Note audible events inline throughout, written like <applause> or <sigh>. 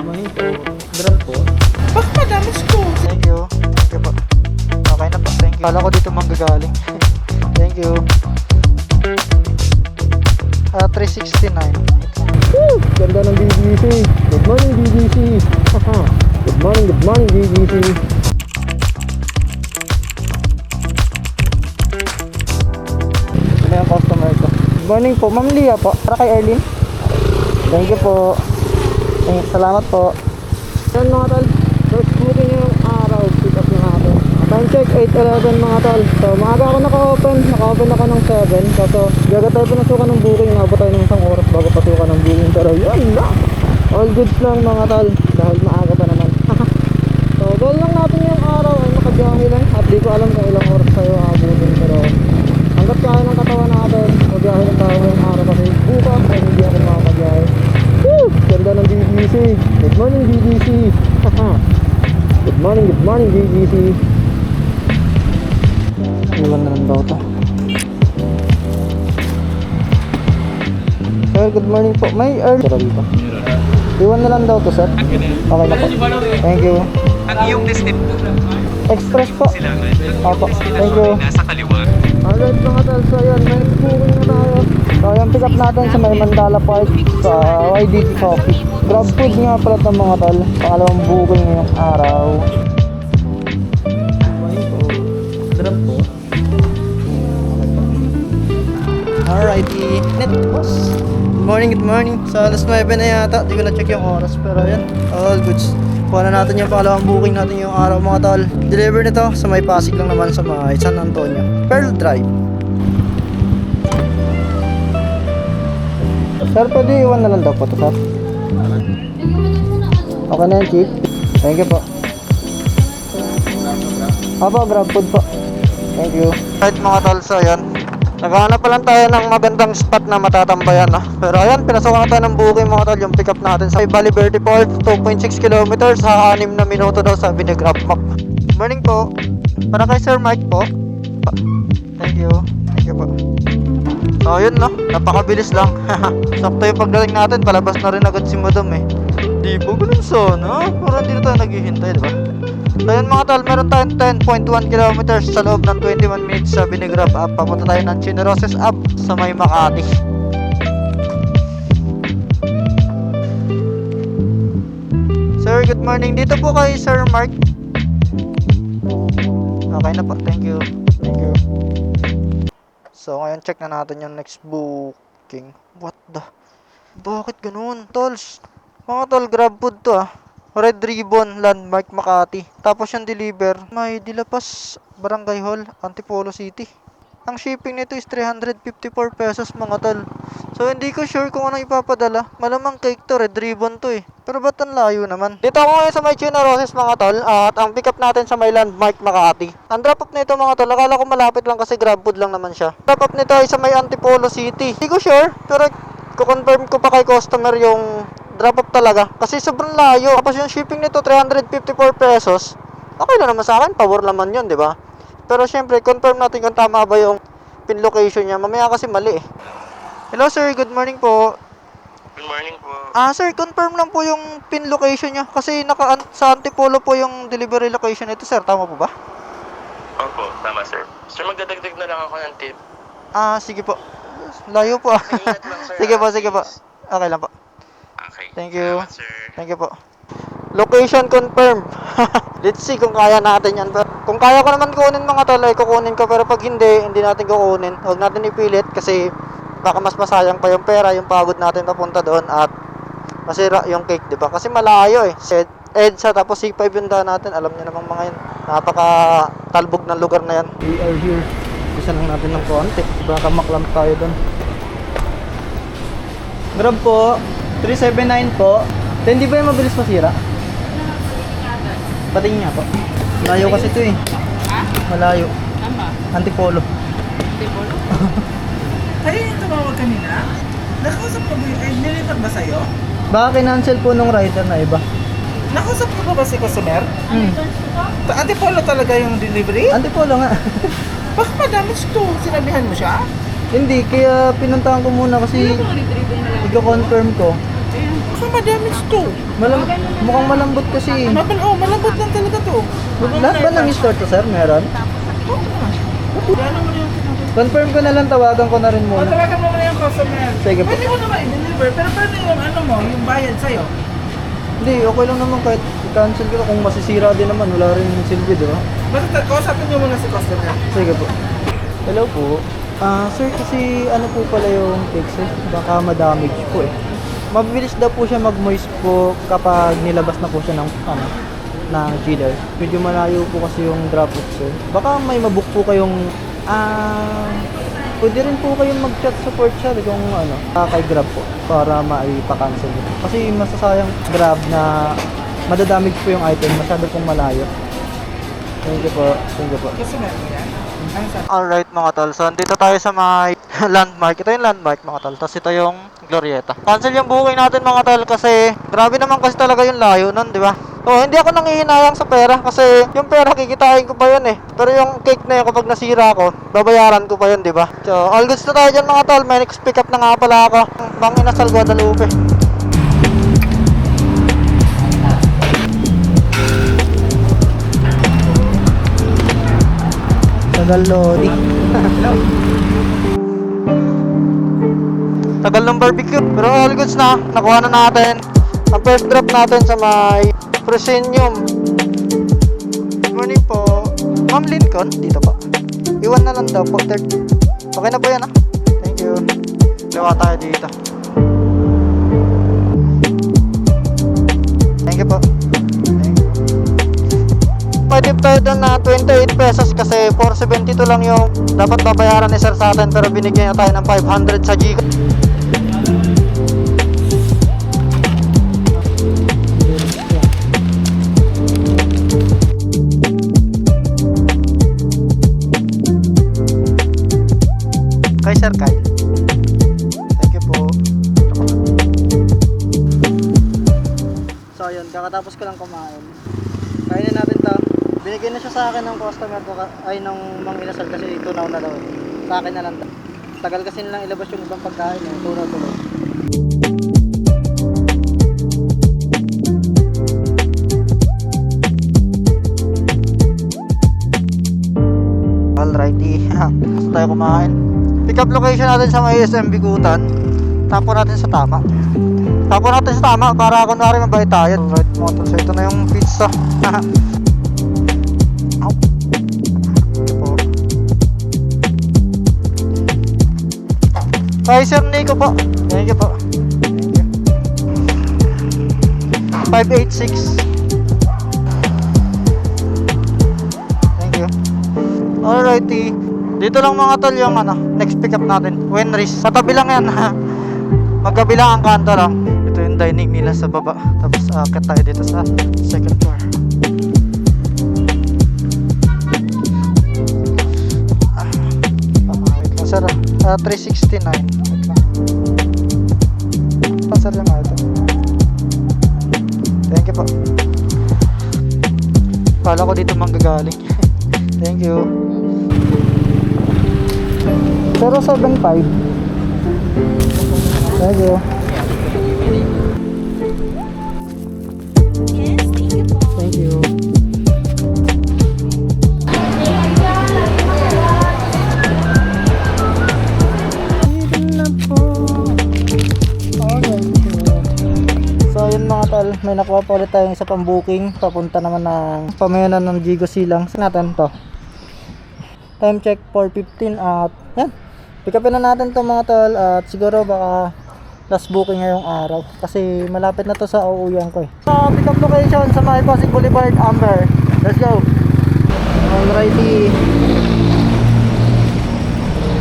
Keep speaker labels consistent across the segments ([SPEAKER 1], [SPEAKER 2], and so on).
[SPEAKER 1] Morning po. Grab po.
[SPEAKER 2] Bakit madamage ko?
[SPEAKER 3] Thank you. Thank you po. Okay na po. Thank you. Kala ko dito manggagaling. <laughs> Thank you. Ah, 369.
[SPEAKER 1] Woo! Ganda ng BBC. Good morning, BBC. <laughs> good morning, good morning, BBC. Ano yung customer ko? Good morning po. Ma'am Lia po. Para kay Erlyn. Thank you po. Thank Salamat po. Yan mga tol. First booking yung araw. Pick up na natin. Time check 8.11 mga tol. So maaga ako naka-open. Naka-open ako ng 7. Kaso gaga tayo pinasukan ng booking. Nabot tayo ng isang oras bago pasukan ng booking. Pero yun na. All goods lang mga tol. Dahil maaga pa naman. <laughs> so goal lang natin yung araw ay makabiyahe lang. At di ko alam kung ilang oras tayo abutin. Pero hanggat kaya ng katawan natin, mabiyahe lang tayo ngayong araw kasi bukas ay hindi ako makakabiyahe. Woo! Ganda ng BBC. Good morning BBC. <laughs> good morning, good morning BBC. Iwan na lang daw to. Sir, good morning po. May early Sir, dito. Iwan na lang daw to, sir. Okay na po. Thank you.
[SPEAKER 4] Ang iyong destip po
[SPEAKER 3] Express po. Opo. Thank you.
[SPEAKER 4] nasa kaliwa.
[SPEAKER 3] Alright mga tol, so yun, may booking na tayo. So yung pick up natin sa may Mandala Park sa YDT Coffee. Grab food nga pala ito mga tol. Pangalawang booking ngayong araw. Grab po. Alrighty. Net boss. Good morning, good morning. So alas 9 na yata. Di ko na check yung oras. Pero yan, all goods. Kuha na natin yung pangalawang booking natin yung araw mga tol. Deliver nito sa may Pasig lang naman sa may San Antonio. Pearl Drive. Sir, pwede iwan na lang daw po ito, sir. Okay na yan, chief. Thank you po. Apo, grab food po. Thank you. Right mga tol, so yan. Naghahanap pa lang tayo ng magandang spot na matatambayan, no? Pero ayan, pinasukan na tayo ng booking mga tol, yung pick up natin sa Valley Verde Port, 2.6 kilometers, sa 6 na minuto daw sabi ni Grab Map. Morning po. Para kay Sir Mike po. Thank you. Thank you po. So yun no, napakabilis lang. <laughs> Sakto yung pagdating natin, palabas na rin agad si Madam eh. Di ba ganun sana? Parang hindi na tayo naghihintay, di ba? So yun mga tol, meron tayong 10.1 kilometers sa loob ng 21 minutes sa Binigrab Up. Papunta tayo ng Chineroses Up sa may Makati. Sir, good morning. Dito po kay Sir Mark. Okay na po. Thank you. So, ngayon check na natin yung next booking. What the? Bakit ganun? Tolls, mga tol, grab food to ah. Red Ribbon, Landmark, Makati. Tapos yung deliver, may Dilapas, Barangay Hall, Antipolo City. Ang shipping nito is 354 pesos mga tol. So hindi ko sure kung anong ipapadala. Malamang cake to, red ribbon to eh. Pero ba't ang layo naman? Dito ako ngayon sa may Chino Roses mga tol. At ang pick up natin sa may landmark Makati. Ang drop off nito mga tol, akala ko malapit lang kasi grab food lang naman siya. Drop off nito ay sa may Antipolo City. Hindi ko sure, pero kukonfirm ko pa kay customer yung drop off talaga. Kasi sobrang layo. Tapos yung shipping nito 354 pesos. Okay lang naman sa akin, power naman yun, di ba? Pero syempre, confirm natin kung tama ba yung pin location niya. Mamaya kasi mali eh. Hello sir, good morning po.
[SPEAKER 4] Good morning po.
[SPEAKER 3] Ah sir, confirm lang po yung pin location niya. Kasi naka sa Antipolo po yung delivery location nito sir. Tama po ba?
[SPEAKER 4] Opo, tama sir. Sir, magdadagdag na lang ako ng tip.
[SPEAKER 3] Ah, sige po. Layo po ah.
[SPEAKER 4] Ingat lang, sir, <laughs>
[SPEAKER 3] sige po,
[SPEAKER 4] ah,
[SPEAKER 3] sige po.
[SPEAKER 4] please.
[SPEAKER 3] Okay lang po.
[SPEAKER 4] Okay.
[SPEAKER 3] Thank you.
[SPEAKER 4] Salamat, sir.
[SPEAKER 3] Thank you po. Location confirm. <laughs> Let's see kung kaya natin yan. Pero kung kaya ko naman kunin mga tol, ay kukunin ko. Pero pag hindi, hindi natin kukunin. Huwag natin ipilit kasi baka mas masayang pa yung pera, yung pagod natin papunta doon at masira yung cake, di ba? Kasi malayo eh. Ed, EDSA tapos C5 yung daan natin. Alam niyo namang mga yun. Napaka talbog ng lugar na yan. We are here. Isa lang natin ng konti. Baka maklamp tayo doon. Grab po. 379 po. Then, di ba yung mabilis masira? Patingin nga po. Malayo kasi ito eh. Malayo.
[SPEAKER 2] Tama.
[SPEAKER 3] Antipolo.
[SPEAKER 2] Tipolo? Kayo <laughs> yung tumawag kanina? Nakausap ko ba yung, eh, nilipat ba sa'yo?
[SPEAKER 3] Baka kinancel po nung rider na iba.
[SPEAKER 2] Nakausap ko ba ba si customer?
[SPEAKER 3] Hmm.
[SPEAKER 2] Ta- Antipolo talaga yung delivery?
[SPEAKER 3] Antipolo nga. <laughs>
[SPEAKER 2] Bakit madamage to? Sinabihan mo siya?
[SPEAKER 3] Hindi, kaya pinuntahan ko muna kasi i-confirm ko.
[SPEAKER 2] Baka ma-damage to.
[SPEAKER 1] Malam mukhang malambot kasi.
[SPEAKER 2] Mabal, oh, malambot lang talaga to.
[SPEAKER 1] Lahat ba ng store to sir? Meron?
[SPEAKER 2] Ano yung
[SPEAKER 1] Confirm ko na lang, tawagan ko na rin
[SPEAKER 2] O,
[SPEAKER 1] muna.
[SPEAKER 2] tawagan mo na yung customer.
[SPEAKER 1] Sige po.
[SPEAKER 2] Pwede mo naman i-deliver, pero paano yung ano mo, yung bayad sa'yo?
[SPEAKER 1] Hindi, okay lang naman kahit i-cancel ko kung masisira din naman. Wala rin silbi, di ba?
[SPEAKER 2] Basta kausapin niyo muna si customer.
[SPEAKER 1] Sige po. Hello po. Ah, sir, kasi ano po pala yung sir? Baka ma-damage po eh. Mabilis daw po siya mag-moist po kapag nilabas na po siya ng, ano, ng chiller. Medyo malayo po kasi yung drop off. Baka may mabook po kayong, ah, pwede rin po kayong mag-chat support siya kung ano, ah, kay Grab po para maipa-cancel. Kasi masasayang Grab na madadamage po yung item, masyado pong malayo. Thank you po. Thank you po.
[SPEAKER 2] Customer mo yan? Ano?
[SPEAKER 3] Alright mga tol, so dito tayo sa may <laughs> landmark. Ito yung landmark mga tol, tapos ito yung Glorieta. Cancel yung booking natin mga tol kasi grabe naman kasi talaga yung layo nun, di ba? Oh, hindi ako nangihinayang sa pera kasi yung pera kikitain ko pa yun eh. Pero yung cake na yun kapag nasira ko, babayaran ko pa yun, di ba? So, all goods na tayo dyan mga tol. May next pick up na nga pala ako. Bang inasal Guadalupe.
[SPEAKER 1] Tagal loading. <laughs>
[SPEAKER 3] Tagal ng barbecue. Pero all goods na. Nakuha na natin. Ang first drop natin sa may Proscenium. Good morning po. Ma'am Lincoln, dito po. Iwan na lang daw po. Third. Okay na po yan ah. Thank you. Gawa tayo dito. Thank you po. Thank tip tayo doon na 28 pesos kasi 472 lang yung dapat babayaran ni sir sa atin pero binigyan niya tayo ng 500 sa Gcash. Sir Kyle. Thank you po.
[SPEAKER 1] So ayun, kakatapos ko lang kumain. Kainin natin to. Binigay na siya sa akin ng customer ko, ay ng inasal kasi tunaw na daw. Sa akin na lang. Tagal kasi nilang ilabas yung ibang pagkain eh, tunaw tuloy.
[SPEAKER 3] Alrighty. <laughs> Gusto tayo kumain. Pick up location natin sa may SM Bigutan. Tapo natin sa tama. Tapo natin sa tama para kunwari mabait tayo. Alright mga tol. So ito na yung pizza. <laughs> Kay Sir Nico po. Thank you po. Thank you. 586. Thank you. Alrighty. Dito lang mga tol yung ano, next pick up natin. Wenris. Sa tabi lang yan ha. Magkabilang ang kanto lang. Ito yung dining nila sa baba. Tapos akit tayo dito sa second floor. Ah, ah, wait lang sir. ah. Ah, 369. Wait lang. Ah, ito. Thank you po. Kala ko dito manggagaling. <laughs> Thank you.
[SPEAKER 1] 075. Thank you. Thank you. So mga tol, may nakuha pa ulit tayong isa pang booking papunta naman ng pamayanan ng Gigo Silang. Natin to? Time check 4.15 at yan. Pick na natin to mga tol at siguro baka last booking ngayong araw kasi malapit na to sa uuwian ko eh. So, pick up location sa May Pasig Boulevard, Amber. Let's go! Alrighty.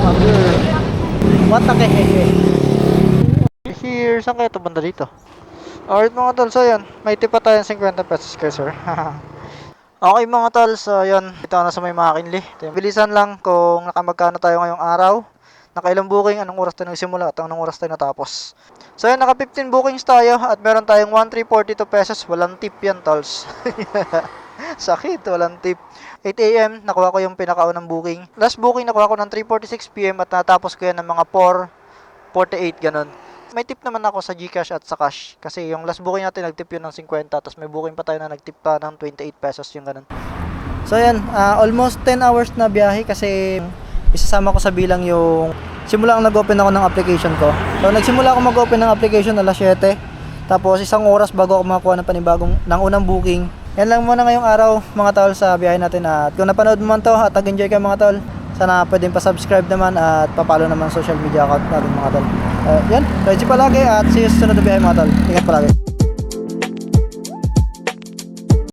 [SPEAKER 1] Amber. What the heck?
[SPEAKER 3] Here, saan kaya ito banda dito? Alright mga tol, so yun. May tip pa tayong 50 pesos kay sir. <laughs> okay mga tol, so yun. Ito na sa may yung Bilisan lang kung nakamagkano tayo ngayong araw. Nakailang booking, anong oras tayo nagsimula at anong oras tayo natapos. So yun, naka 15 bookings tayo at meron tayong 1342 pesos. Walang tip yan tolls. <laughs> Sakit, walang tip. 8 a.m. nakuha ko yung pinakaunang booking. Last booking nakuha ko ng 3.46 p.m. at natapos ko yan ng mga 4.48 ganun. may tip naman ako sa Gcash at sa cash. Kasi yung last booking natin, nagtip yun ng 50. Tapos may booking pa tayo na nagtip pa ng 28 pesos yung ganun. So yan, ah, almost 10 hours na biyahe kasi isasama ko sa bilang yung simula ang nag-open ako ng application ko. So nagsimula ako mag-open ng application alas 7. Tapos isang oras bago ako makakuha ng panibagong ng unang booking. Yan lang muna ngayong araw mga tol sa biyahe natin at kung napanood mo man to at nag-enjoy kayo mga tol, sana pwedeng pa-subscribe naman at pa-follow naman social media account natin mga tol. Uh, yan, ready palagi at see you sa sunod na biyahe mga tol. Ingat palagi.